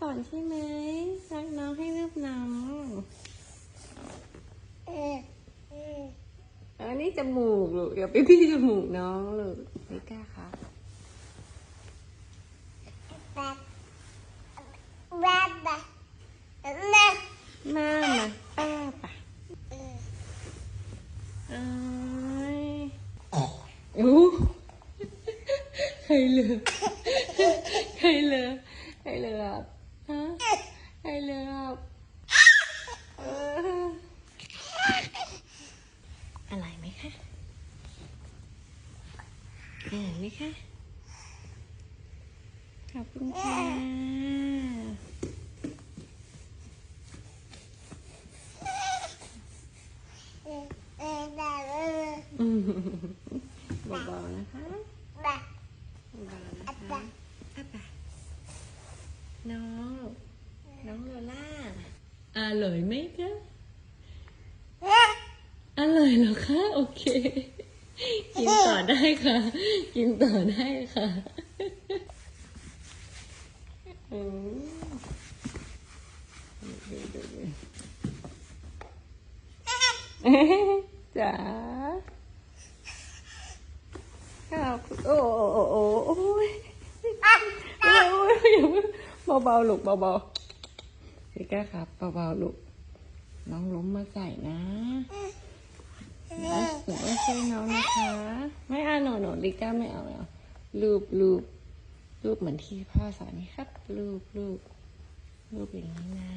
ก่อนใช่ไหมรักน้องให้รูปน้องอันนี้จมูกลูกอย่าไปพี่จมูกน้องลูกไม่กล้าครับมามาป้าปะเอ้ยอู้ใครเหลือใครเหลือ ใครเหลือฮะใครเหลือเอออะไรไหมคะเออไหมคะ ขอบคุณค่ะอืมเบาๆนะคะเบาๆนะคะอาปะ น้อง น้องโลล่าอร่อยไหมคะอร่อยเหรอคะโอเค กินต่อได้ค่ะ กินต่อได้ค่ะอืมดูดูดูจ๋าครับโอ้โอ้โอ้โอ้โอ้ยโอ้ยโอ้ยอย่าเพิ่ง เบาๆลูกเบาๆพี่ก้าครับเบาๆลูกน้องล้มมาใส่นะแล้วหนูไม่ช่วยน้องนะคะ ไม่เอาหนูหนูลิก้าไม่เอาไม่เอารูปรูปรูปเหมือนที่พ่อสอนนี่ครับ รูปรูปรูปอย่างนี้นะ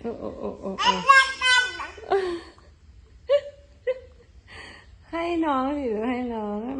โอ้โอ้โอ้โอ้โอ้ให้น้องสิหรือให้น้องไม่